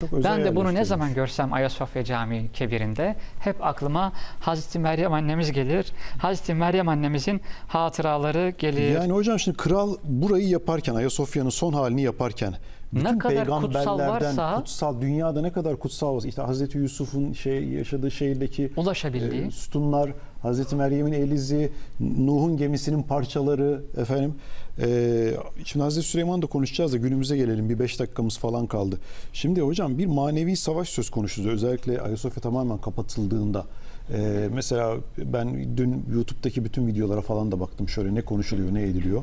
Çok Ben de bunu ne zaman görsem Ayasofya Camii kebirinde hep aklıma Hazreti Meryem annemiz gelir. Hazreti Meryem annemizin hatıraları gelir. Yani hocam şimdi kral burayı yaparken Ayasofya'nın son halini yaparken bütün Ne kadar kutsal varsa- kutsal dünyada ne kadar kutsal varsa işte Hazreti Yusuf'un şey yaşadığı şehirdeki Ulaşabildiği. e, sütunlar, Hazreti Meryem'in elizi, Nuh'un gemisinin parçaları efendim. E, şimdi Hazreti Süleyman da konuşacağız da günümüze gelelim. Bir beş dakikamız falan kaldı. Şimdi hocam bir manevi savaş söz konusu. Özellikle Ayasofya tamamen kapatıldığında. E, mesela ben dün YouTube'daki bütün videolara falan da baktım. Şöyle ne konuşuluyor, ne ediliyor.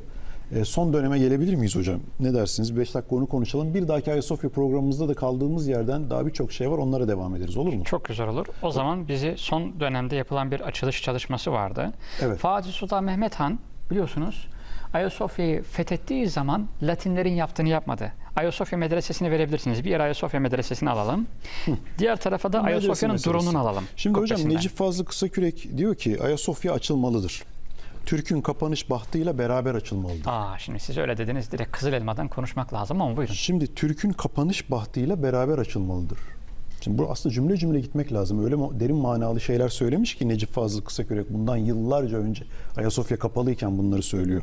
E, son döneme gelebilir miyiz hocam? Ne dersiniz? 5 dakika onu konuşalım. Bir dahaki Ayasofya programımızda da kaldığımız yerden daha birçok şey var. Onlara devam ederiz. Olur mu? Çok güzel olur. O zaman bizi son dönemde yapılan bir açılış çalışması vardı. Evet. Fatih Sultan Mehmet Han biliyorsunuz Ayasofya'yı fethettiği zaman Latinlerin yaptığını yapmadı. Ayasofya Medresesi'ni verebilirsiniz. Bir yer Ayasofya Medresesi'ni alalım. Diğer tarafa da Ayasofya'nın drone'unu alalım. Şimdi hocam kubbesinden. Necip Fazıl Kısakürek diyor ki Ayasofya açılmalıdır. Türk'ün kapanış bahtıyla beraber açılmalıdır. Aa şimdi siz öyle dediniz direkt Kızıl Elma'dan konuşmak lazım ama buyurun. Şimdi Türk'ün kapanış bahtıyla beraber açılmalıdır. Şimdi bu aslında cümle cümle gitmek lazım. Öyle derin manalı şeyler söylemiş ki Necip Fazıl Kısakürek bundan yıllarca önce Ayasofya kapalıyken bunları söylüyor.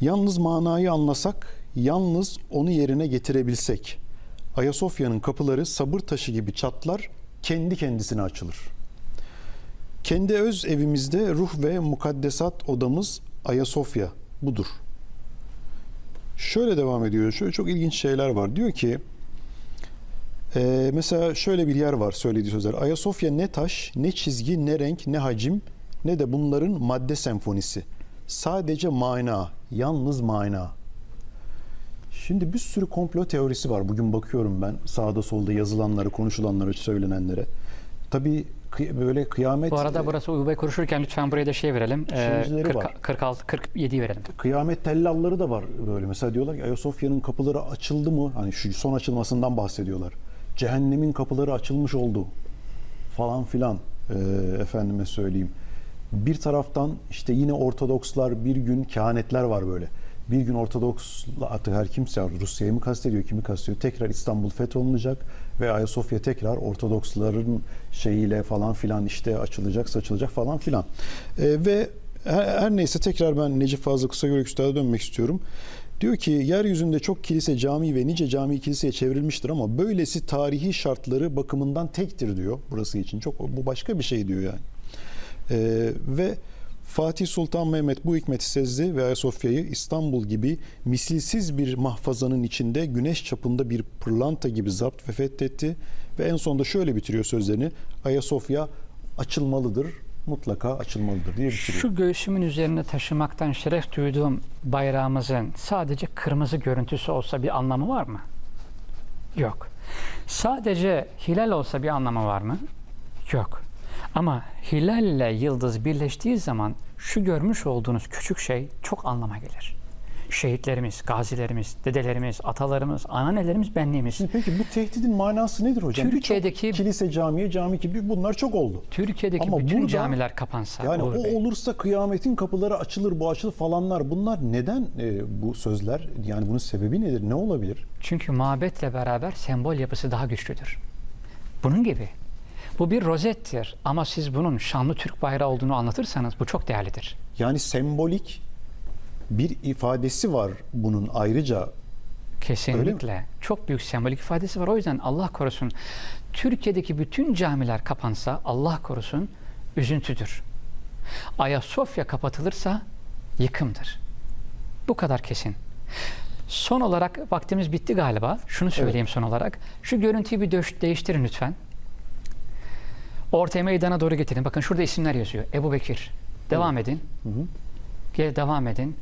Yalnız manayı anlasak, yalnız onu yerine getirebilsek Ayasofya'nın kapıları sabır taşı gibi çatlar, kendi kendisine açılır. Kendi öz evimizde ruh ve mukaddesat odamız Ayasofya budur. Şöyle devam ediyor. Şöyle çok ilginç şeyler var. Diyor ki e, mesela şöyle bir yer var söylediği sözler. Ayasofya ne taş, ne çizgi, ne renk, ne hacim, ne de bunların madde senfonisi. Sadece mana, yalnız mana. Şimdi bir sürü komplo teorisi var. Bugün bakıyorum ben sağda solda yazılanları, konuşulanları, söylenenlere. Tabii kıy- böyle kıyamet Bu arada burası Uyubay konuşurken lütfen buraya da şey verelim. Ee, Şeycileri 40, var. 46, 47 verelim. kıyamet tellalları da var böyle. Mesela diyorlar ki Ayasofya'nın kapıları açıldı mı? Hani şu son açılmasından bahsediyorlar. Cehennemin kapıları açılmış oldu falan filan Ee, efendime söyleyeyim. Bir taraftan işte yine Ortodokslar bir gün kehanetler var böyle. Bir gün Ortodoks artık her kimse Rusya'yı mı kastediyor, kimi kastediyor? Tekrar İstanbul fetholunacak ve Ayasofya tekrar Ortodoksların şeyiyle falan filan işte açılacak, saçılacak falan filan. Ee, ve her, her neyse tekrar ben Necip Fazıl Kısagörek Üstad'a dönmek istiyorum. Diyor ki yeryüzünde çok kilise, cami ve nice cami kiliseye çevrilmiştir ama böylesi tarihi şartları bakımından tektir diyor burası için. Çok bu başka bir şey diyor yani. Ee, ve Fatih Sultan Mehmet bu hikmeti sezdi ve Ayasofya'yı İstanbul gibi misilsiz bir mahfazanın içinde güneş çapında bir pırlanta gibi zapt ve fethetti. Ve en sonunda şöyle bitiriyor sözlerini. Ayasofya açılmalıdır, mutlaka açılmalıdır diye bitiriyor. Şu göğsümün üzerine taşımaktan şeref duyduğum bayrağımızın sadece kırmızı görüntüsü olsa bir anlamı var mı? Yok. Sadece hilal olsa bir anlamı var mı? Yok. Ama hilalle yıldız birleştiği zaman şu görmüş olduğunuz küçük şey çok anlama gelir. Şehitlerimiz, gazilerimiz, dedelerimiz, atalarımız, ananelerimiz, benliğimiz. Şimdi peki bu tehdidin manası nedir hocam? Türkiye'deki- Birçok kilise, camiye, cami gibi bunlar çok oldu. Türkiye'deki Ama bütün burada- camiler kapansa, Yani Uğur o Bey, olursa kıyametin kapıları açılır, bu açılır falanlar. Bunlar neden e, bu sözler? Yani bunun sebebi nedir? Ne olabilir? Çünkü mabetle beraber sembol yapısı daha güçlüdür. Bunun gibi. Bu bir rozettir ama siz bunun şanlı Türk bayrağı olduğunu anlatırsanız bu çok değerlidir. Yani sembolik bir ifadesi var bunun ayrıca. Kesinlikle. Çok büyük sembolik ifadesi var. O yüzden Allah korusun Türkiye'deki bütün camiler kapansa Allah korusun üzüntüdür. Ayasofya kapatılırsa yıkımdır. Bu kadar kesin. Son olarak vaktimiz bitti galiba. Şunu söyleyeyim son olarak. Şu görüntüyü bir değiştirin lütfen. Ortaya meydana doğru getirin. Bakın şurada isimler yazıyor. Ebu Bekir. Devam edin. Gel devam edin.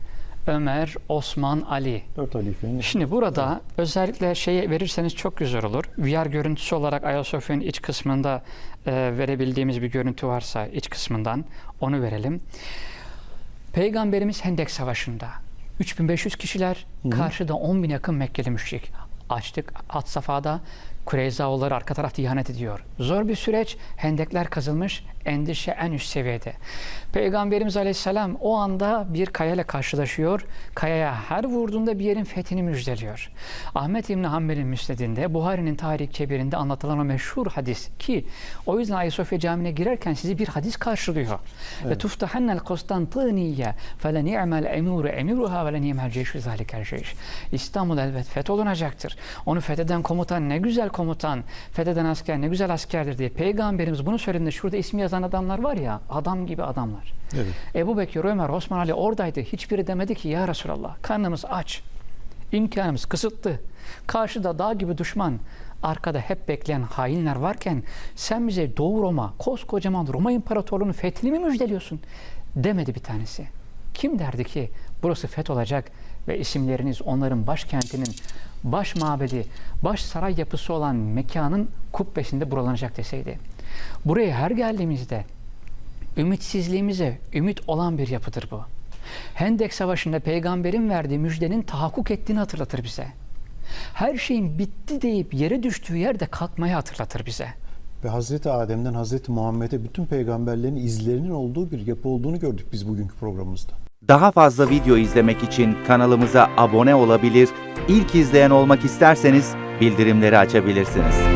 Ömer, Osman, Ali. Dört halifenin Şimdi burada özellikle şeyi verirseniz çok güzel olur. VR görüntüsü olarak Ayasofya'nın iç kısmında e, verebildiğimiz bir görüntü varsa iç kısmından onu verelim. Peygamberimiz Hendek Savaşı'nda 3500 kişiler, karşıda 10 bin yakın Mekkeli müşrik. Açtık Hat Safa'da Kureyzaoğulları arka tarafta ihanet ediyor. Zor bir süreç. Hendekler kazılmış. Endişe en üst seviyede. Peygamberimiz Aleyhisselam o anda bir kayayla karşılaşıyor. Kayaya her vurduğunda bir yerin fethini müjdeliyor. Ahmet İbni Hanbel'in müsnedinde, Buhari'nin Tarih Kebir'inde anlatılan o meşhur hadis ki o yüzden Ayasofya Camii'ne girerken sizi bir hadis karşılıyor. Ve tuftahannel Konstantiniye fele ni'mel emuru emiruha ve le ni'mel ceyşu zalikel ceyş. İstanbul elbet fetholunacaktır. Onu fetheden komutan ne güzel komutan, fetheden asker ne güzel askerdir diye Peygamberimiz bunu söylediğinde şurada ismi yazan adamlar var ya adam gibi adamlar. Evet. Ebu Bekir, Ömer, Osman Ali oradaydı. Hiçbiri demedi ki ya Resulallah karnımız aç. İmkanımız kısıtlı. Karşıda dağ gibi düşman. Arkada hep bekleyen hainler varken sen bize Doğu Roma, koskocaman Roma İmparatorluğu'nun fethini mi müjdeliyorsun? Demedi bir tanesi. Kim derdi ki burası feth olacak ve isimleriniz onların başkentinin baş mabedi, baş saray yapısı olan mekanın kubbesinde buralanacak deseydi. Buraya her geldiğimizde ümitsizliğimize ümit olan bir yapıdır bu. Hendek Savaşı'nda peygamberin verdiği müjdenin tahakkuk ettiğini hatırlatır bize. Her şeyin bitti deyip yere düştüğü yerde kalkmayı hatırlatır bize. Ve Hazreti Adem'den Hazreti Muhammed'e bütün peygamberlerin izlerinin olduğu bir yapı olduğunu gördük biz bugünkü programımızda. Daha fazla video izlemek için kanalımıza abone olabilir, ilk izleyen olmak isterseniz bildirimleri açabilirsiniz.